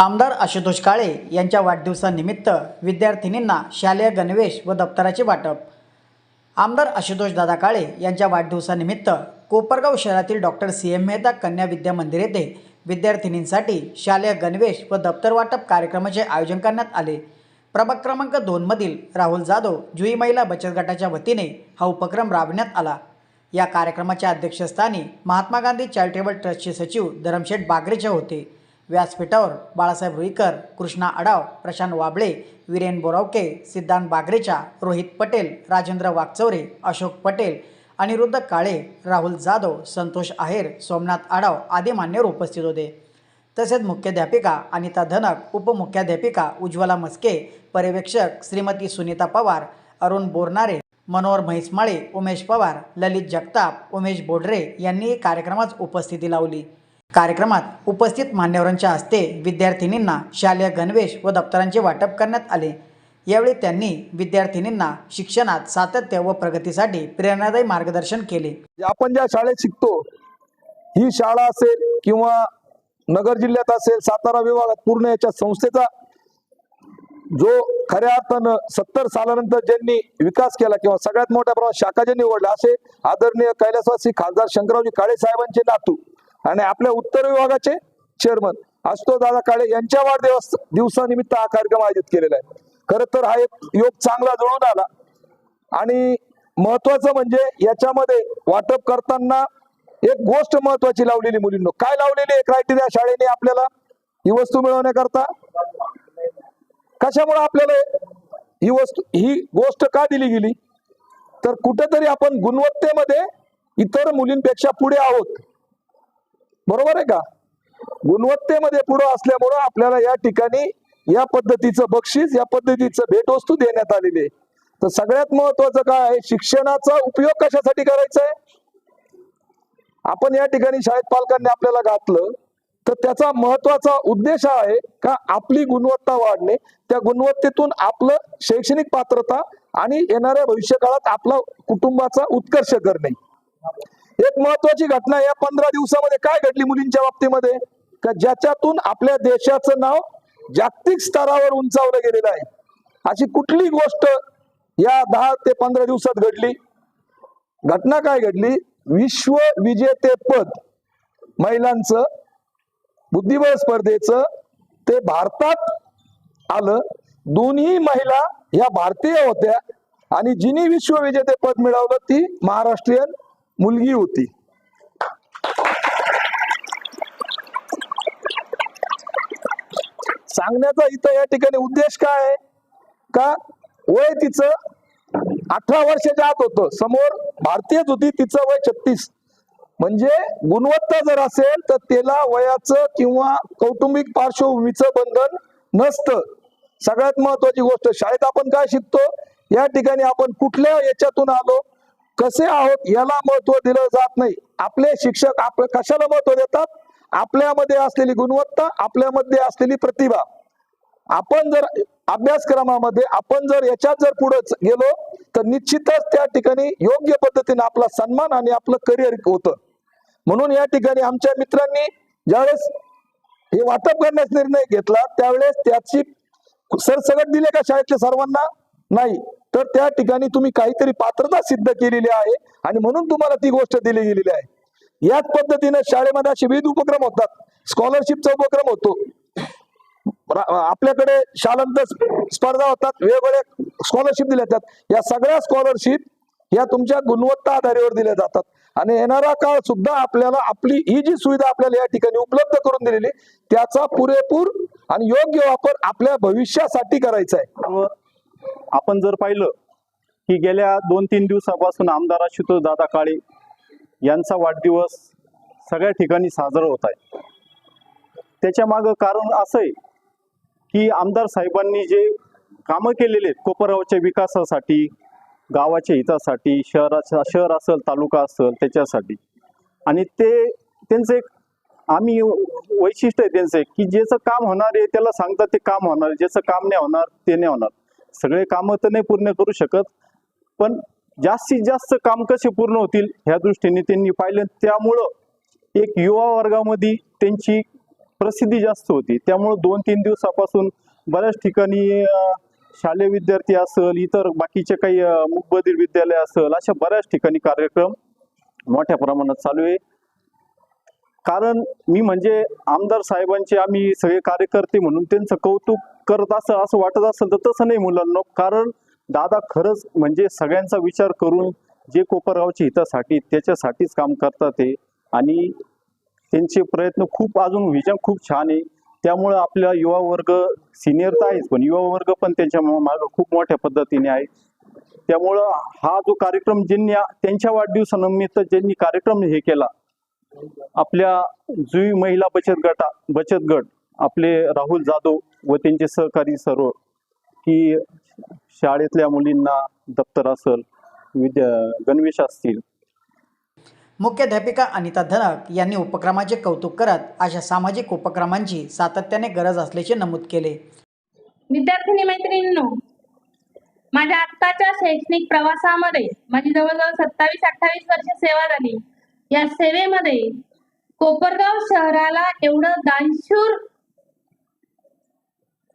आमदार आशुतोष काळे यांच्या वाढदिवसानिमित्त विद्यार्थिनींना शालेय गणवेश व दप्तराचे वाटप. आमदार आशुतोष दादा काळे यांच्या वाढदिवसानिमित्त कोपरगाव शहरातील डॉक्टर सी एम मेहता कन्या विद्या मंदिर येथे विद्यार्थिनींसाठी शालेय गणवेश व दप्तर वाटप कार्यक्रमाचे आयोजन करण्यात आले. प्रभाग क्रमांक दोनमधील राहुल जाधव जुई महिला बचत गटाच्या वतीने हा उपक्रम राबविण्यात आला. या कार्यक्रमाच्या अध्यक्षस्थानी महात्मा गांधी चॅरिटेबल ट्रस्टचे सचिव धरमशेठ बागरेचे होते. व्यासपीठावर बाळासाहेब रुईकर कृष्णा अडाव प्रशांत वाबळे वीरेन बोरावके सिद्धांत बागरेचा रोहित पटेल राजेंद्र वागचौरे अशोक पटेल अनिरुद्ध काळे राहुल जाधव संतोष आहेर सोमनाथ आडाव आदी मान्यवर उपस्थित होते. तसेच मुख्याध्यापिका अनिता धनक उपमुख्याध्यापिका उज्ज्वला मस्के पर्यवेक्षक श्रीमती सुनीता पवार अरुण बोरनारे मनोहर म्हैसमाळे उमेश पवार ललित जगताप उमेश बोडरे यांनी कार्यक्रमास उपस्थिती लावली. कार्यक्रमात उपस्थित मान्यवरांच्या हस्ते विद्यार्थिनींना शालेय गणवेश व दप्तरांचे वाटप करण्यात आले. यावेळी त्यांनी विद्यार्थिनींना शिक्षणात सातत्य व प्रगतीसाठी प्रेरणादायी मार्गदर्शन केले. आपण ज्या शाळेत शिकतो ही शाळा असेल किंवा नगर जिल्ह्यात असेल सातारा विभागात पूर्ण याच्या संस्थेचा जो खऱ्या अर्थानं सत्तर सालानंतर ज्यांनी विकास केला किंवा सगळ्यात मोठ्या प्रमाणात शाखा ज्यांनी निवडल्या असे आदरणीय कैलासवासी खासदार शंकररावजी काळे साहेबांचे नातू आणि आपल्या उत्तर विभागाचे चेअरमन असतो दादा काळे यांच्या वाढदिवस दिवसानिमित्त हा कार्यक्रम आयोजित केलेला आहे. खर तर हा एक योग चांगला जुळून आला. आणि महत्वाचं म्हणजे याच्यामध्ये वाटप करताना एक गोष्ट महत्वाची लावलेली मुलींनो. काय लावलेली आहे? क्रायटेरिया शाळेने आपल्याला ही वस्तू मिळवण्याकरता? कशामुळे आपल्याला ही वस्तू ही गोष्ट का दिली गेली? तर कुठेतरी आपण गुणवत्तेमध्ये इतर मुलींपेक्षा पुढे आहोत. बरोबर आहे का? गुणवत्तेमध्ये पुढं असल्यामुळं आपल्याला या ठिकाणी या पद्धतीचं बक्षीस या पद्धतीचं भेटवस्तू देण्यात आलेली आहे. तर सगळ्यात महत्वाचं काय आहे? शिक्षणाचा उपयोग कशासाठी करायचा आहे? आपण या ठिकाणी शाळेत पालकांनी आपल्याला घातलं तर त्याचा महत्त्वाचा उद्देश हा आहे का आपली गुणवत्ता वाढणे त्या गुणवत्तेतून आपलं शैक्षणिक पात्रता आणि येणाऱ्या भविष्य काळात आपला कुटुंबाचा उत्कर्ष करणे. एक महत्वाची घटना या पंधरा दिवसामध्ये काय घडली मुलींच्या बाबतीमध्ये? का ज्याच्यातून आपल्या देशाचं नाव जागतिक स्तरावर उंचावलं गेलेलं आहे. अशी कुठली गोष्ट या दहा ते पंधरा दिवसात घडली? घटना काय घडली? विश्व विजेतेपद महिलांचं बुद्धिबळ स्पर्धेचं ते भारतात आलं. दोन्ही महिला या भारतीय होत्या आणि जिनी विश्वविजेते पद मिळवलं ती महाराष्ट्रीयन मुलगी होती. सांगण्याचा इथं या ठिकाणी उद्देश काय आहे? का? वय तिचं अठरा वर्षाच्या आत होतं. समोर भारतीयच होती तिचं वय छत्तीस. म्हणजे गुणवत्ता जर असेल तर त्याला वयाचं किंवा कौटुंबिक पार्श्वभूमीचं बंधन नसतं. सगळ्यात महत्वाची गोष्ट शाळेत आपण काय शिकतो? या ठिकाणी आपण कुठल्या याच्यातून आलो? कसे आहोत याला महत्त्व दिलं जात नाही. आपले शिक्षक आपलं कशाला महत्त्व देतात? आपल्यामध्ये असलेली गुणवत्ता आपल्यामध्ये असलेली प्रतिभा. आपण जर अभ्यासक्रमामध्ये आपण जर याच्यात जर पुढे गेलो तर निश्चितच त्या ठिकाणी योग्य पद्धतीने आपला सन्मान आणि आपलं करिअर होतं. म्हणून या ठिकाणी आमच्या मित्रांनी ज्यावेळेस हे वाटप करण्याचा निर्णय घेतला त्यावेळेस त्याची सरसगट दिले का शाळेतल्या सर्वांना? नाही. तर त्या ठिकाणी तुम्ही काहीतरी पात्रता सिद्ध केलेली आहे आणि म्हणून तुम्हाला ती गोष्ट दिली गेलेली आहे. याच पद्धतीने शाळेमध्ये असे विविध उपक्रम होतात. स्कॉलरशिपचा उपक्रम होतो. आपल्याकडे शालांत स्पर्धा होतात. वेगवेगळ्या स्कॉलरशिप दिल्या जातात. या सगळ्या स्कॉलरशिप या तुमच्या गुणवत्ता आधारेवर दिल्या जातात. आणि येणारा काळ सुद्धा आपल्याला आपली ही जी सुविधा आपल्याला या ठिकाणी उपलब्ध करून दिलेली त्याचा पुरेपूर आणि योग्य वापर आपल्या भविष्यासाठी करायचा आहे. आपण जर पाहिलं की गेल्या दोन तीन दिवसापासून आमदार आशुतोष दादा काळे यांचा वाढदिवस सगळ्या ठिकाणी साजरा होत आहे. त्याच्या मागं कारण असं आहे की आमदार साहेबांनी जे कामं केलेले आहेत कोपरगावच्या विकासासाठी गावाच्या हितासाठी शहराच्या शहर असेल तालुका असेल त्याच्यासाठी. आणि ते त्यांचं एक आम्ही वैशिष्ट्य आहे त्यांचं की ज्याचं काम होणार आहे त्याला सांगतात ते काम होणार ज्याचं काम नाही होणार ते नाही होणार. सगळे कामं तर नाही पूर्ण करू शकत पण जास्तीत जास्त काम कसे पूर्ण होतील ह्या दृष्टीने त्यांनी पाहिलं. त्यामुळं एक युवा वर्गामध्ये त्यांची प्रसिद्धी जास्त होती. त्यामुळं दोन तीन दिवसापासून बऱ्याच ठिकाणी शालेय विद्यार्थी असेल इतर बाकीचे काही अं, विद्यालय असेल अशा बऱ्याच ठिकाणी कार्यक्रम मोठ्या प्रमाणात चालू आहे. कारण मी म्हणजे आमदार साहेबांचे आम्ही सगळे कार्यकर्ते म्हणून त्यांचं कौतुक करत असं असं वाटत असेल तर तसं नाही मुलांना. कारण दादा खरंच म्हणजे सगळ्यांचा विचार करून जे कोपरगावच्या हितासाठी त्याच्यासाठीच काम करतात ते. आणि त्यांचे प्रयत्न खूप अजून विजन खूप छान आहे. त्यामुळं आपला युवा वर्ग सिनियर तर आहेच पण युवा वर्ग पण त्यांच्या मागं खूप मोठ्या पद्धतीने आहे. त्यामुळं हा जो कार्यक्रम ज्यांनी त्यांच्या वाढदिवसानिमित्त ज्यांनी कार्यक्रम हे केला आपल्या जुई महिला बचत गटा बचत गट आपले राहुल जाधव व त्यांचे सहकारी सर्व की शाळेतल्या मुलींना दप्तर असेल विद्या गणवेश असतील. मुख्याध्यापिका अनिता धनक यांनी उपक्रमाचे कौतुक करत अशा सामाजिक उपक्रमांची सातत्याने गरज असल्याचे नमूद केले. विद्यार्थिनी मैत्रिणींनो माझ्या आत्ताच्या शैक्षणिक प्रवासामध्ये माझी जवळजवळ सत्तावीस अठ्ठावीस वर्ष सेवा झाली. या सेवेमध्ये कोपरगाव शहराला एवढं दानशूर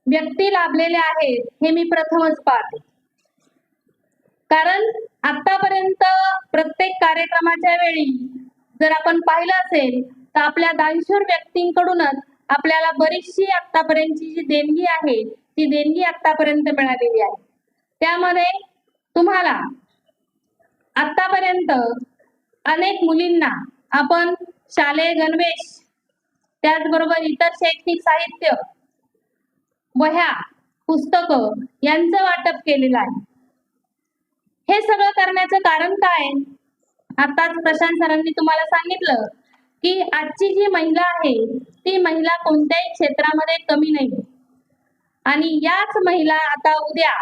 व्यक्ती लाभलेले आहेत हे मी प्रथमच पाहते. कारण आतापर्यंत प्रत्येक कार्यक्रमाच्या वेळी जर आपण पाहिलं असेल तर आपल्या दानशूर व्यक्तींकडूनच आपल्याला बरीचशी आतापर्यंतची जी देणगी आहे ती देणगी आतापर्यंत मिळालेली आहे. त्यामध्ये तुम्हाला आतापर्यंत अनेक मुलींना आपण शालेय गणवेश त्याचबरोबर इतर शैक्षणिक साहित्य वह्या पुस्तकं यांचं वाटप केलेलं आहे. हे सगळं करण्याचं कारण काय? आताच प्रशांत सरांनी तुम्हाला सांगितलं की आजची जी महिला आहे ती महिला कोणत्याही क्षेत्रामध्ये कमी नाही. आणि याच महिला आता उद्या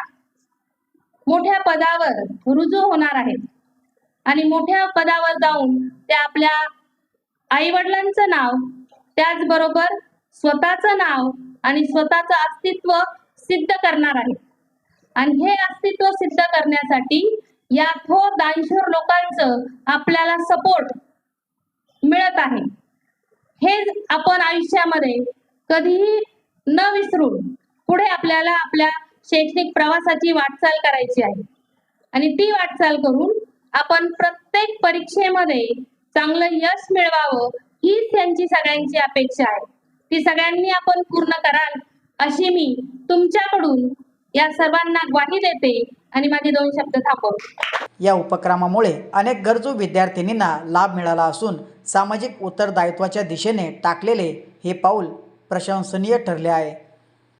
मोठ्या पदावर रुजू होणार आहेत. आणि मोठ्या पदावर जाऊन त्या आपल्या आई वडिलांचं नाव त्याचबरोबर स्वतःचं नाव आणि स्वतःचं अस्तित्व सिद्ध करणार आहे. आणि हे अस्तित्व सिद्ध करण्यासाठी या थोर दानशूर लोकांचं आपल्याला सपोर्ट मिळत आहे. हे आपण आयुष्यामध्ये कधीही न विसरून पुढे आपल्याला आपल्या शैक्षणिक प्रवासाची वाटचाल करायची आहे. आणि ती वाटचाल करून आपण प्रत्येक परीक्षेमध्ये चांगलं यश मिळवावं हीच त्यांची सगळ्यांची अपेक्षा आहे. ती सगळ्यांनी आपण पूर्ण कराल अशी मी तुमच्याकडून या सर्वांना ग्वाही देते आणि माझे दोन शब्द थांबव या उपक्रमामुळे अनेक गरजू विद्यार्थिनींना लाभ मिळाला असून सामाजिक उत्तरदायित्वाच्या दिशेने टाकलेले हे पाऊल प्रशंसनीय ठरले आहे.